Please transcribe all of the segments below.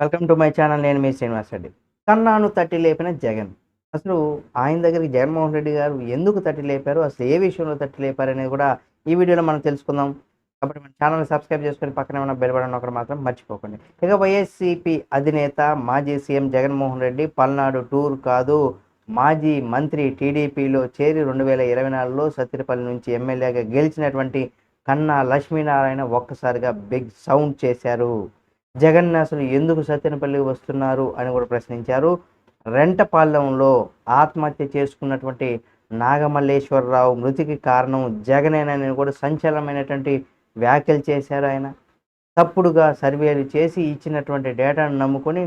Welcome to my channel నేను మీ శ్రీనివాస్ రెడ్డి. కన్నాను తట్టి లేపిన జగన్. అసలు ఆయన దగ్గరికి జగన్మోహన్ రెడ్డి గారు ఎందుకు తట్టి లేపారు? అసలు ఏ విషయంలో తట్టి లేపారు అనేది కూడా ఈ వీడియోలో మనం తెలుసుకుందాం. కాబట్టి మన ఛానల్ని సబ్స్క్రైబ్ చేసుకొని పక్కనే ఉన్న బెల్ బటన్ ఒకటి మాత్రం మర్చిపోకండి. ఇక వైఎస్సిపి అధినేత మాజీ సీఎం జగన్మోహన్ రెడ్డి పల్నాడు టూర్ కాదు మాజీ మంత్రి టీడీపీలో చేరి రెండు వేల ఇరవై నాలుగులో సత్తిరిపల్లి నుంచి ఎమ్మెల్యేగా గెలిచినటువంటి కన్నా లక్ష్మీనారాయణ ఒక్కసారిగా బిగ్ సౌండ్ చేశారు. జగన్ అసలు ఎందుకు సత్యనపల్లికి వస్తున్నారు అని కూడా ప్రశ్నించారు. రెంటపాలెంలో ఆత్మహత్య చేసుకున్నటువంటి నాగమల్లేశ్వరరావు మృతికి కారణం జగనేనని కూడా సంచలనమైనటువంటి వ్యాఖ్యలు చేశారు ఆయన. తప్పుడుగా సర్వేలు చేసి ఇచ్చినటువంటి డేటాను నమ్ముకొని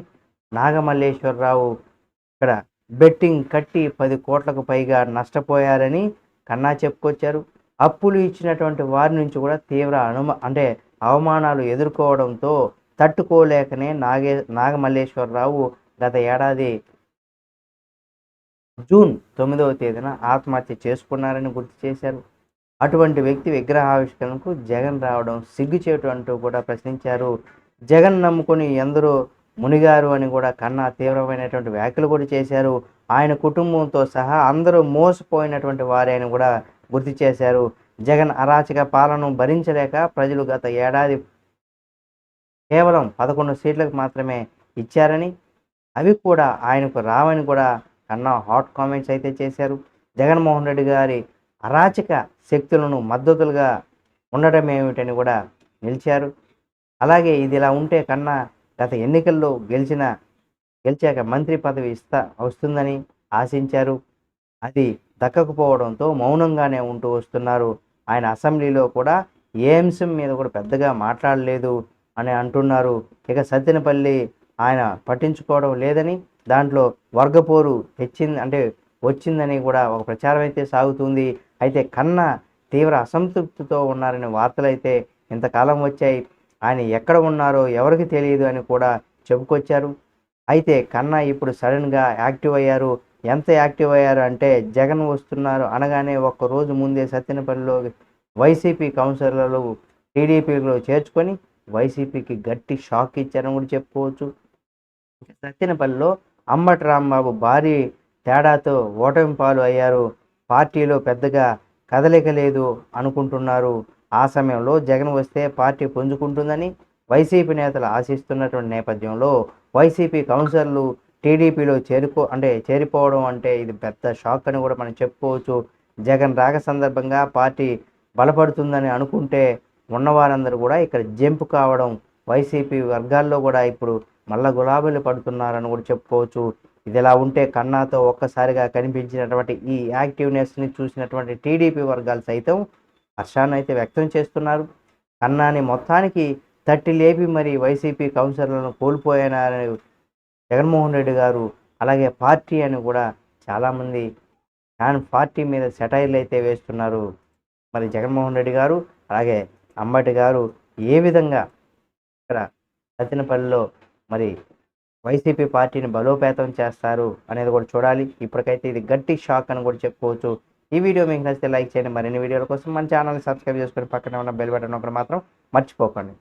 నాగమల్లేశ్వరరావు ఇక్కడ బెట్టింగ్ కట్టి పది కోట్లకు పైగా నష్టపోయారని కన్నా చెప్పుకొచ్చారు. అప్పులు ఇచ్చినటువంటి వారి నుంచి కూడా తీవ్ర అనుమ అంటే అవమానాలు ఎదుర్కోవడంతో తట్టుకోలేకనే నాగే నాగమల్లేశ్వరరావు గత ఏడాది జూన్ తొమ్మిదవ తేదీన ఆత్మహత్య చేసుకున్నారని గుర్తు చేశారు. అటువంటి వ్యక్తి విగ్రహావిష్కరణకు జగన్ రావడం సిగ్గుచేటు అంటూ కూడా ప్రశ్నించారు. జగన్ నమ్ముకొని ఎందరో మునిగారు అని కూడా కన్నా తీవ్రమైనటువంటి వ్యాఖ్యలు కూడా చేశారు. ఆయన కుటుంబంతో సహా అందరూ మోసపోయినటువంటి వారే అని కూడా గుర్తు చేశారు. జగన్ అరాచక పాలన భరించలేక ప్రజలు గత ఏడాది కేవలం పదకొండు సీట్లకు మాత్రమే ఇచ్చారని అవి కూడా ఆయనకు రావని కూడా కన్నా హాట్ కామెంట్స్ అయితే చేశారు. జగన్మోహన్ రెడ్డి గారి అరాచక శక్తులను మద్దతులుగా ఉండడం ఏమిటని కూడా నిలిచారు. అలాగే ఇది ఇలా ఉంటే కన్నా గత ఎన్నికల్లో గెలిచిన గెలిచాక మంత్రి పదవి ఇస్తా వస్తుందని ఆశించారు. అది దక్కకపోవడంతో మౌనంగానే ఉంటూ వస్తున్నారు. ఆయన అసెంబ్లీలో కూడా ఏ అంశం మీద కూడా పెద్దగా మాట్లాడలేదు. అని అంటున్నారు. ఇక సత్యనపల్లి ఆయన పట్టించుకోవడం లేదని దాంట్లో వర్గపోరు తెచ్చింది అంటే వచ్చిందని కూడా ఒక ప్రచారం అయితే సాగుతుంది. అయితే కన్న తీవ్ర అసంతృప్తితో ఉన్నారనే వార్తలు అయితే ఇంతకాలం వచ్చాయి. ఆయన ఎక్కడ ఉన్నారో ఎవరికి తెలియదు అని కూడా చెప్పుకొచ్చారు. అయితే కన్నా ఇప్పుడు సడన్గా యాక్టివ్ అయ్యారు. ఎంత యాక్టివ్ అయ్యారు అంటే జగన్ వస్తున్నారు అనగానే ఒక్క రోజు ముందే సత్యనపల్లిలో వైసీపీ కౌన్సిలర్లు టీడీపీలో చేర్చుకొని వైసీపీకి గట్టి షాక్ ఇచ్చారని కూడా చెప్పుకోవచ్చు. సత్యనపల్లిలో అమ్మటి రాంబాబు భారీ తేడాతో ఓటమి పాలు అయ్యారు. పార్టీలో పెద్దగా కదలిక లేదు అనుకుంటున్నారు. ఆ సమయంలో జగన్ వస్తే పార్టీ పుంజుకుంటుందని వైసీపీ నేతలు ఆశిస్తున్నటువంటి నేపథ్యంలో వైసీపీ కౌన్సిలర్లు టీడీపీలో చేరుకో అంటే చేరిపోవడం అంటే ఇది పెద్ద షాక్ అని కూడా మనం చెప్పుకోవచ్చు. జగన్ రాక సందర్భంగా పార్టీ బలపడుతుందని అనుకుంటే ఉన్నవారందరూ కూడా ఇక్కడ జంపు కావడం వైసీపీ వర్గాల్లో కూడా ఇప్పుడు మళ్ళా గులాబీలు పడుతున్నారని కూడా చెప్పుకోవచ్చు. ఇది ఇలా ఉంటే కన్నాతో ఒక్కసారిగా కనిపించినటువంటి ఈ యాక్టివ్నెస్ని చూసినటువంటి టీడీపీ వర్గాలు సైతం హర్షాన్ని అయితే వ్యక్తం చేస్తున్నారు. కన్నాని మొత్తానికి తట్టి లేపి మరి వైసీపీ కౌన్సిలర్లను కోల్పోయినారని జగన్మోహన్ రెడ్డి గారు అలాగే పార్టీ అని కూడా చాలామంది ఫ్యాన్ పార్టీ మీద సెటైర్లు అయితే వేస్తున్నారు. మరి జగన్మోహన్ రెడ్డి గారు అలాగే అంబటి గారు ఏ విధంగా ఇక్కడ సత్తినపల్లిలో మరి వైసీపీ పార్టీని బలోపేతం చేస్తారు అనేది కూడా చూడాలి. ఇప్పటికైతే ఇది గట్టి షాక్ అని కూడా చెప్పుకోవచ్చు. ఈ వీడియో మీకు నచ్చితే లైక్ చేయండి. మరిన్ని వీడియోల కోసం మన ఛానల్ని సబ్స్క్రైబ్ చేసుకొని పక్కనే ఉన్న బెల్ బటన్ ఒకటి మాత్రం మర్చిపోకండి.